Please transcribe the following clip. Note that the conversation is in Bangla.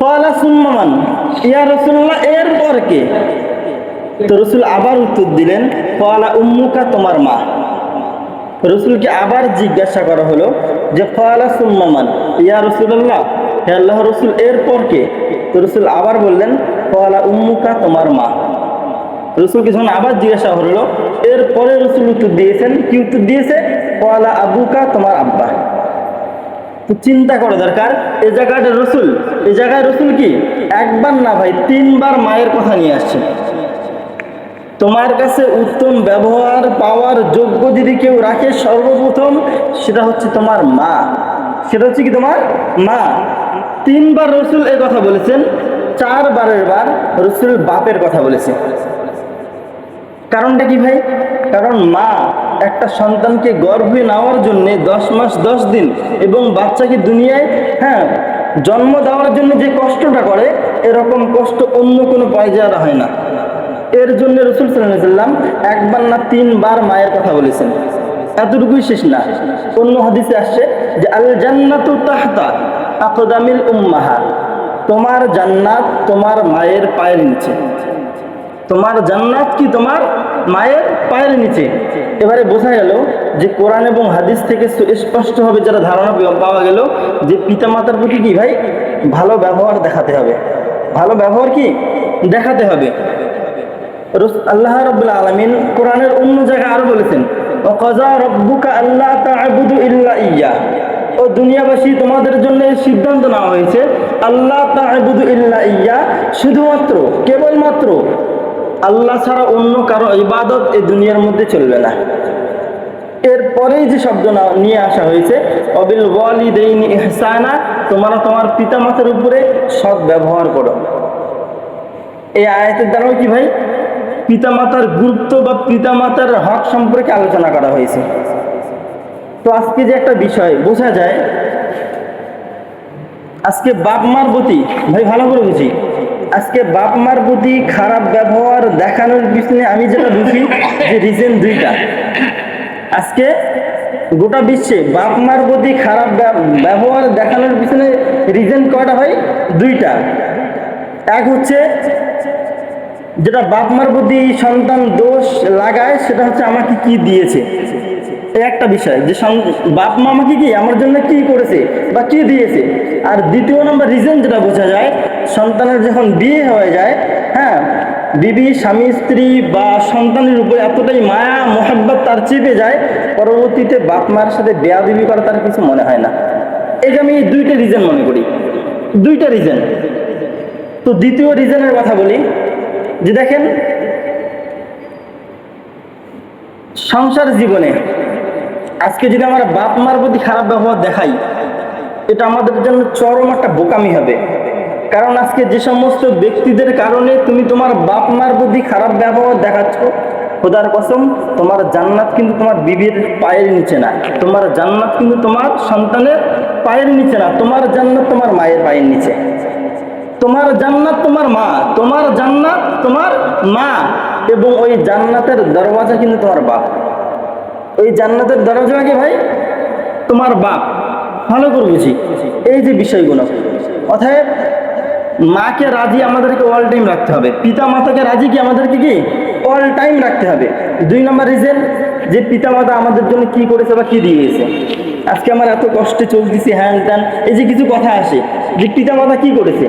কলা সুম্মান ইয়া রসুল্লাহ এরপর কে? তো রসুল আবার উত্তর দিলেন কলা উম্মুকা, তোমার মা। রসুলকে আবার জিজ্ঞাসা করা হলো যে কলা সুম্মান ইয়া রসুল্লাহ হে আল্লাহ রসুল, এরপর কে? তো রসুল আবার বললেন কলা উম্মুকা, তোমার মা। রসুলকে যখন আবার জিজ্ঞাসা হলো, এরপরে রসুল উত্তর দিয়েছেন, কি উত্তর দিয়েছে? কলা আবুকা, তোমার আব্বা। তো চিন্তা করা দরকার। এ জায়গাটা রসুল, এই জায়গায় রসুল কি? একবার না ভাই, তিনবার মায়ের কথা নিয়ে আসছে। তোমার কাছে উত্তম ব্যবহার পাওয়ার যোগ্য যদি কেউ রাখে সর্বপ্রথম, সেটা হচ্ছে তোমার মা। সেটা হচ্ছে কি তোমার মা? তিনবার রসুল এই কথা বলেছেন, চারবারের বার রসুল বাপের কথা বলেছে। কারণটা কি ভাই? কারণ মা একটা সন্তানকে গর্ভে নেওয়ার জন্য দশ মাস, দশ দিন এবং বাচ্চাকে দুনিয়ায় হ্যাঁ জন্ম দেওয়ার জন্য যে কষ্টটা করে, এরকম কষ্ট অন্য কোনো পর্যায়ে হয় না। এর জন্য রসুল সাল্লাম একবার না তিনবার মায়ের কথা বলেছেন। এতটুকুই শেষ না। অন্য হাদিসে আসছে যে আল জান্নাতু তাহতা আকদামিল উম্মাহা। তোমার জান্নাত তোমার মায়ের পায়ের নিচে। তোমার জান্নাত কি তোমার মায়ের পায়ের নিচে। এবারে বোঝা গেল যে কোরআন এবং হাদিস থেকে স্পষ্টভাবে যারা ধারণা পাওয়া গেল যে পিতামাতার প্রতি কি ভাই ভালো ব্যবহার দেখাতে হবে। ভালো ব্যবহার কি? দেখাতে হবে। আল্লাহ রব্বুল আলমিন কোরআনের অন্য জায়গায় আরও বলেছেন আল্লাহ ইয়া। ও দুনিয়াবাসী, তোমাদের জন্য সিদ্ধান্ত নেওয়া হয়েছে আল্লাহ ইয়া। শুধুমাত্র, কেবলমাত্র আল্লাহ ছাড়া অন্য কারও ইবাদত এই দুনিয়ার মধ্যে চলবে না। এরপরেই যে শব্দ নিয়ে আসা হয়েছে, অবিল ওয়ালিদাইনি ইহসানা তোমরা তোমার পিতামাতার উপরে সৎ ব্যবহার করো। এই আয়াতের দ্বারাও কি ভাই? পিতামাতার গুরুত্ব বা পিতামাতার হক সম্পর্কে আলোচনা করা হয়েছে। তো আজকে যে একটা বিষয়, বোঝা যায়, আজকে বাপ মার প্রতি, ভাই ভালো করে বুঝি আজকে বাপ মার প্রতি খারাপ ব্যবহার দেখানোর পিছনে আমি যেটা বুঝি যে রিজন দুইটা। আজকে গোটা বিশ্বে বাপ মার প্রতি খারাপ ব্যবহার দেখানোর পিছনে রিজন কয়টা হয়? দুইটা। এক হচ্ছে, যেটা বাপ মার প্রতি সন্তান দোষ লাগায়, সেটা হচ্ছে আমাকে কি দিয়েছে। একটা বিষয়, যে বাপ মা আমাকে কি, আমার জন্য কি করেছে বা কি দিয়েছে? আর দ্বিতীয় নম্বর রিজন যেটা বোঝা যায় সন্তানের যখন বিয়ে হয়ে যায় হ্যাঁ বিবি, স্বামী, স্ত্রী বা সন্তানের উপর এতটাই মায়া, মোহাব্বত তার চেপে যায়, পরবর্তীতে বাপ মার সাথে বেয়া বিবি করা তার কিছু মনে হয় না। এটা আমি দুইটা রিজন মনে করি। দুইটা রিজন তো দ্বিতীয় রিজনের কথা বলি, যে দেখেন, সংসার জীবনে আজকে যদি আমরা বাপ মার প্রতি খারাপ ব্যবহার দেখাই, এটা আমাদের জন্য চরম একটা বোকামি হবে। কারণ আজকে যে সমস্ত ব্যক্তিদের কারণে তুমি তোমার বাপ মার প্রতি খারাপ ব্যবহার দেখাচ্ছ, খোদার কসম, তোমার জান্নাত কিন্তু তোমার বিবির পায়ের নিচে না। তোমার জান্নাত কিন্তু তোমার সন্তানের পায়ের নিচে না, তোমার জান্নাত তোমার মায়ের পায়ের নিচে। তোমার জান্নাত তোমার মা, তোমার জান্নাত তোমার মা, এবং ওই জান্নাতের দরওয়াজা কিন্তু তোমার বাপ। ওই জান্নাতের দরজা কি ভাই? তোমার বাপ। ভালো করে বুঝি। এই যে বিষয়গুলো। অতএব মাকে রাজি আমাদেরকে অল টাইম রাখতে হবে। পিতা মাতাকে রাজি কি আমাদেরকে কি? অল টাইম রাখতে হবে। দুই নম্বর রিজন যে পিতা মাতা আমাদের জন্য কি করেছে বা কি দিয়েছে। আজকে আমার এত কষ্টে চলতেছি হ্যান ত্যান। এই যে কিছু কথা আসে, যে পিতা মাতা কি করেছে?